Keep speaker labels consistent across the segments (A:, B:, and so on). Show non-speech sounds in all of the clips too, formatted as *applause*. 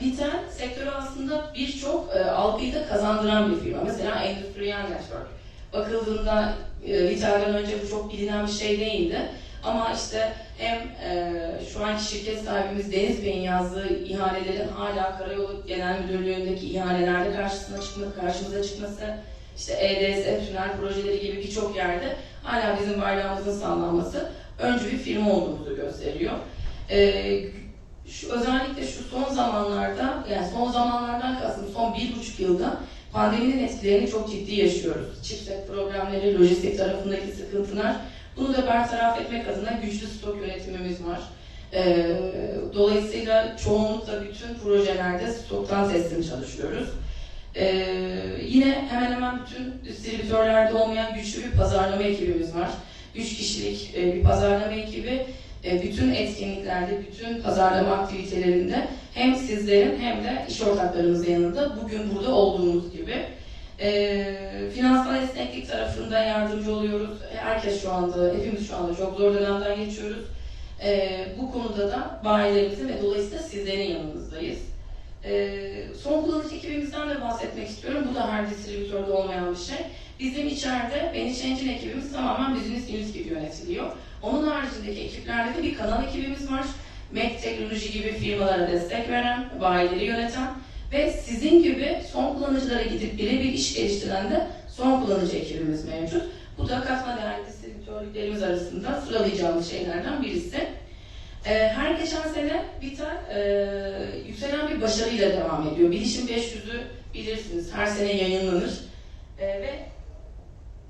A: Bitel sektörü aslında birçok e, algıyı da kazandıran bir firma. Mesela Endüstriyel Network. Bakıldığında e, Vitel'den önce bu çok bilinen bir şey değildi. Ama işte hem e, şu anki şirket sahibimiz Deniz Bey'in yazdığı ihalelerin hala Karayolu Genel Müdürlüğü'ndeki ihalelerde karşısına çıkması, karşımıza çıkması, işte EDS, tünel projeleri gibi birçok yerde hala bizim bayrağımızın sallanması öncü bir firma olduğumuzu gösteriyor. E, şu, özellikle şu son zamanlarda, yani son zamanlardan kastım son bir buçuk yılda pandeminin etkilerini çok ciddi yaşıyoruz. Chipset problemleri, lojistik tarafındaki sıkıntılar, bunu da bertaraf etmek adına güçlü stok yönetimimiz var. Ee, dolayısıyla çoğunlukla bütün projelerde stoktan teslim çalışıyoruz. Ee, yine hemen hemen bütün distribütörlerde olmayan güçlü bir pazarlama ekibimiz var. Üç kişilik e, bir pazarlama ekibi bütün etkinliklerde, bütün pazarlama aktivitelerinde hem sizlerin hem de iş ortaklarımızın yanında bugün burada olduğumuz gibi e, finansal esneklik tarafında yardımcı oluyoruz. Herkes şu anda, hepimiz şu anda çok zor dönemden geçiyoruz. E, bu konuda da bayilerimizin ve dolayısıyla sizlerin yanınızdayız. E, son kullanıcı ekibimizden de bahsetmek istiyorum. Bu da her distribütörde olmayan bir şey. Bizim içeride Manage Engine ekibimiz tamamen Business News gibi yönetiliyor. Onun haricindeki ekiplerde de bir kanal ekibimiz var. Mac Teknoloji gibi firmalara destek veren, bayileri yöneten ve sizin gibi son kullanıcılara gidip birebir iş geliştiren de son kullanıcı ekibimiz mevcut. Bu da katma değerli distribütörlüklerimiz arasında sıralayacağımız şeylerden birisi. Ee, her geçen sene biten e, yükselen bir başarıyla devam ediyor. Bilişim 500'ü bilirsiniz, her sene yayınlanır. Ee, ve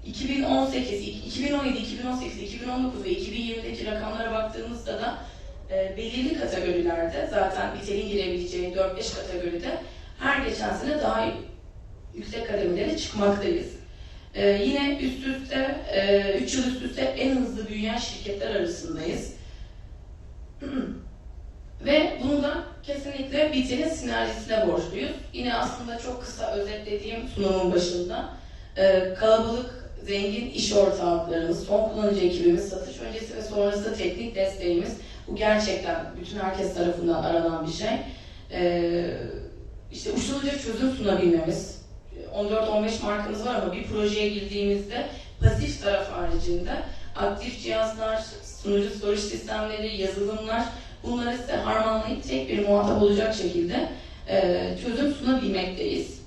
A: 2018, 2017, 2018, 2019 ve 2020'deki rakamlara baktığımızda da e, belirli kategorilerde zaten bitelin girebileceği 4-5 kategoride her geçen sene daha yüksek kademelere çıkmaktayız. E, yine üst üste, 3 e, yıl üst üste en hızlı büyüyen şirketler arasındayız. *clears throat* Ve bunu da kesinlikle bitelin sinerjisine borçluyuz. Yine aslında çok kısa özetlediğim sunumun başında e, kalabalık zengin iş ortaklarımız, son kullanıcı ekibimiz, satış öncesi ve sonrası teknik desteğimiz. Bu gerçekten bütün herkes tarafından aranan bir şey. Ee, işte uçsuzca çözüm sunabilmemiz. 14-15 markamız var ama bir projeye girdiğimizde pasif taraf haricinde aktif cihazlar, sunucu storage sistemleri, yazılımlar bunları size harmanlayıp tek bir muhatap olacak şekilde e, çözüm sunabilmekteyiz.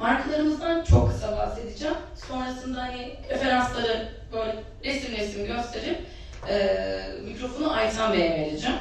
A: Markalarımızdan çok kısa bahsedeceğim. Sonrasında hani referansları böyle resim resim gösterip e, mikrofonu Aytan Bey'e vereceğim.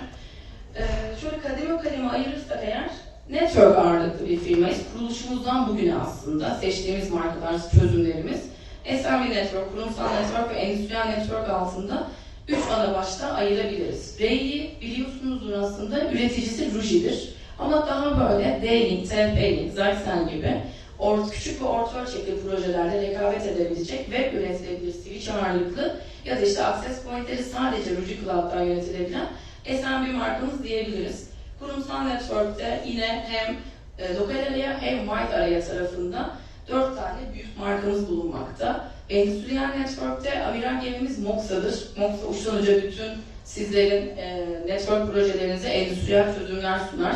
A: E, şöyle kademe kademe ayırırsak eğer network ağırlıklı bir firmayız. Kuruluşumuzdan bugüne aslında seçtiğimiz markalar, çözümlerimiz SMB Network, kurumsal network ve endüstriyel network altında üç ana başta ayırabiliriz. R'yi biliyorsunuzdur aslında üreticisi Ruji'dir. Ama daha böyle D-Link, TP-Link, gibi or, küçük ve orta ölçekli projelerde rekabet edebilecek web üretilebilir switch ağırlıklı ya da işte access pointleri sadece Ruji Cloud'dan yönetilebilen SMB markamız diyebiliriz. Kurumsal network'te yine hem e, lokal araya hem wide araya tarafında dört tane büyük markamız bulunmakta. Endüstriyel network'te amiral gemimiz Moxa'dır. Moxa uçtan uca bütün sizlerin e, network projelerinize endüstriyel çözümler sunar.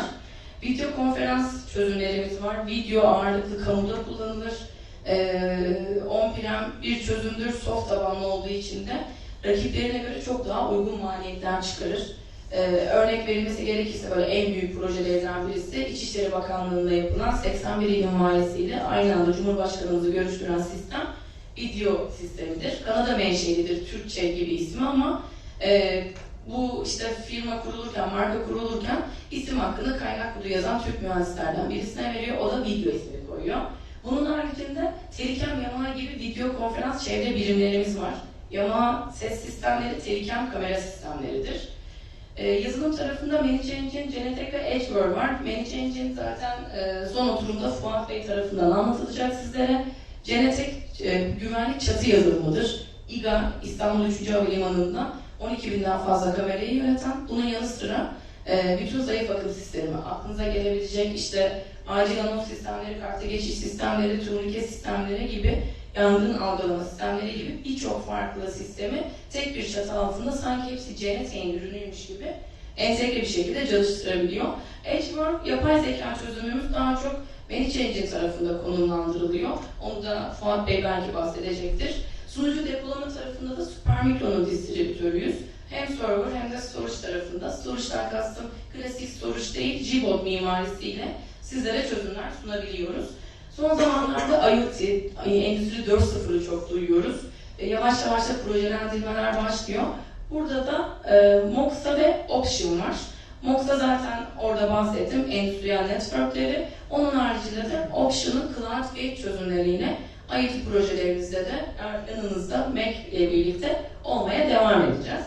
A: Video konferans çözümlerimiz var. Video ağırlıklı kamuda kullanılır. Ee, On-prem bir çözümdür. Soft tabanlı olduğu için de rakiplerine göre çok daha uygun maliyetler çıkarır. Ee, örnek verilmesi gerekirse böyle en büyük projelerden birisi İçişleri Bakanlığı'nda yapılan 81 il maliyesiyle aynı anda Cumhurbaşkanımızı görüştüren sistem video sistemidir. Kanada menşelidir, Türkçe gibi ismi ama e, bu işte firma kurulurken, marka kurulurken isim hakkını kaynak kodu yazan Türk mühendislerden birisine veriyor. O da video ismini koyuyor. Bunun haricinde Terikem Yamaha gibi video konferans çevre birimlerimiz var. Yamaha ses sistemleri Terikem kamera sistemleridir. Ee, yazılım tarafında Manage Engine, Genetek ve Edgeware var. Manage Engine zaten e, son oturumda Fuat Bey tarafından anlatılacak sizlere. Genetek e, güvenlik çatı yazılımıdır. İGA İstanbul 3. Havalimanı'nda 12 binden fazla kamerayı yöneten, bunun yanı sıra e, bütün zayıf akım sistemi, aklınıza gelebilecek işte acil anons sistemleri, karta geçiş sistemleri, turnike sistemleri gibi yangın algılama sistemleri gibi birçok farklı sistemi tek bir çatı altında sanki hepsi cennet ürünüymüş gibi entegre bir şekilde çalıştırabiliyor. Edgework yapay zeka çözümümüz daha çok Manage Engine tarafında konumlandırılıyor. Onu da Fuat Bey belki bahsedecektir. Sunucu depolama tarafında da Supermicro'nun distribütörüyüz. Hem server hem de storage tarafında. Storage'dan kastım klasik storage değil, GBOT mimarisiyle sizlere çözümler sunabiliyoruz. Son zamanlarda IoT, Endüstri 4.0'ı çok duyuyoruz. E, Yavaş yavaş da projelendirmeler başlıyor. Burada da e, Moxa ve Option var. Moxa zaten orada bahsettim, endüstriyel networkleri. Onun haricinde de Option'ın Cloud Gate çözümleriyle IoT projelerimizde de yanınızda Mac ile birlikte olmaya devam edeceğiz.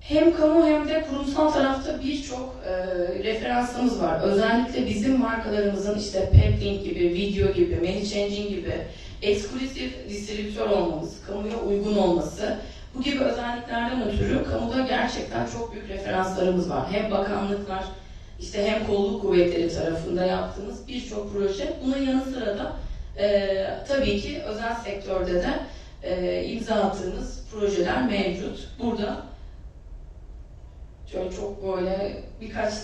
A: Hem kamu hem de kurumsal tarafta birçok e, referansımız var. Özellikle bizim markalarımızın işte Peplink gibi, Video gibi, Manage Engine gibi eksklusif distribütör olmamız, kamuya uygun olması, bu gibi özelliklerden ötürü kamuda gerçekten çok büyük referanslarımız var. Hem bakanlıklar, işte hem kolluk kuvvetleri tarafında yaptığımız birçok proje. Bunun yanı sıra da e, tabii ki özel sektörde de e, imza attığımız projeler mevcut. Burada şöyle çok böyle birkaç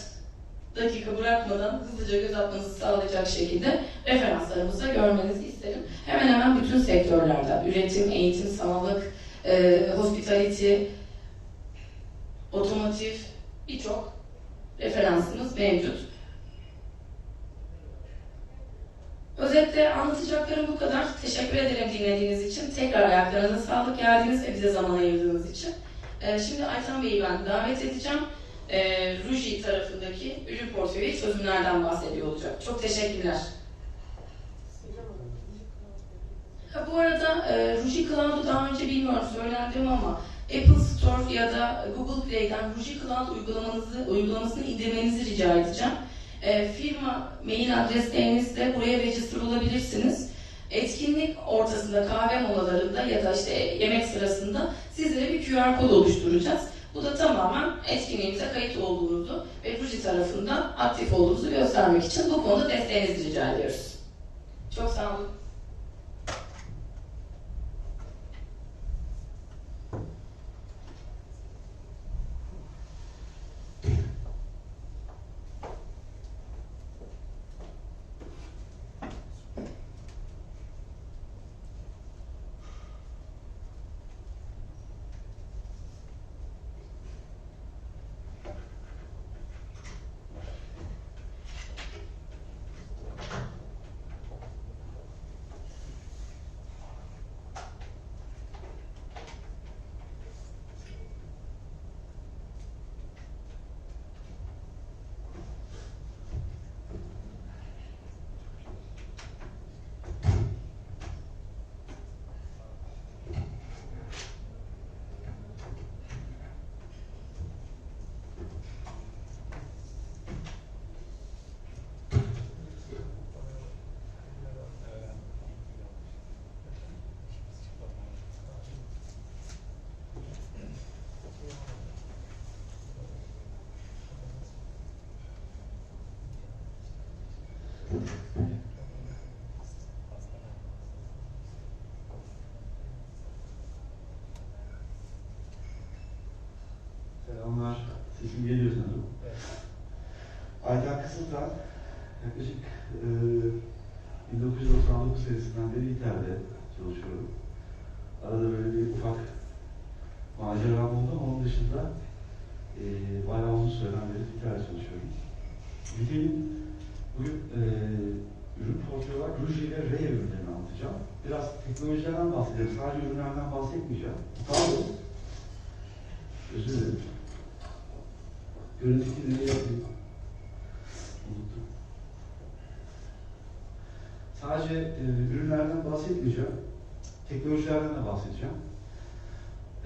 A: dakika bırakmadan hızlıca göz atmanızı sağlayacak şekilde referanslarımızı da görmenizi isterim. Hemen hemen bütün sektörlerden, üretim, eğitim, sağlık, e, hospitality, otomotiv, birçok referansımız mevcut. Özetle anlatacaklarım bu kadar. Teşekkür ederim dinlediğiniz için. Tekrar ayaklarınıza sağlık geldiniz ve bize zaman ayırdığınız için. Ee, şimdi Aytan Bey'i ben davet edeceğim. Ee, Ruji tarafındaki ürün portföyü çözümlerden bahsediyor olacak. Çok teşekkürler. Bu arada e, Ruji Cloud'u daha önce bilmiyorum söylendim ama Apple Store ya da Google Play'den Ruji Cloud uygulamanızı, uygulamasını indirmenizi rica edeceğim. E, firma mail adreslerinizle buraya register olabilirsiniz. Etkinlik ortasında kahve molalarında ya da işte yemek sırasında sizlere bir QR kod oluşturacağız. Bu da tamamen etkinliğimize kayıt olduğunuzu ve Ruji tarafından aktif olduğunuzu göstermek için bu konuda desteğinizi rica ediyoruz. Çok sağ olun.
B: Selamlar. Sesim geliyor sanırım. Ayten Kısıltan yaklaşık e, 1999 senesinden beri İTER'de çalışıyorum. Arada böyle bir ufak maceram oldu ama onun dışında e, bayağı uzun süreden beri İTER'de çalışıyorum. Video'nun bugün e, ürün portföyü olarak Ruji ve R ürünlerini anlatacağım. Biraz teknolojilerden bahsedeceğim. Sadece ürünlerden bahsetmeyeceğim. Pardon. Özür dilerim. Görüntü kirliliği yapayım. Unuttum. Sadece e, ürünlerden bahsetmeyeceğim. Teknolojilerden de bahsedeceğim.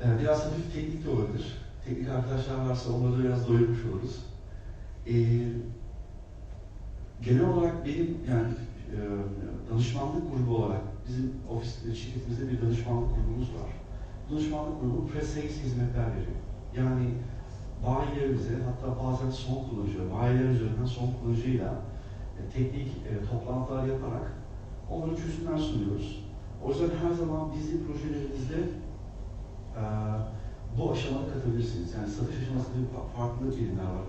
B: E, biraz hafif teknik de olabilir. Teknik arkadaşlar varsa onları biraz doyurmuş oluruz. E, genel olarak benim yani e, danışmanlık grubu olarak bizim ofis şirketimizde bir danışmanlık grubumuz var. Danışmanlık grubu pre-sales hizmetler veriyor. Yani bayilerimize hatta bazen son kullanıcı, bayiler üzerinden son kullanıcıyla e, teknik e, toplantılar yaparak onlara çözümler sunuyoruz. O yüzden her zaman bizim projelerimizde e, bu aşamada katabilirsiniz. Yani satış aşamasında bir fa- farklı eğilimler var.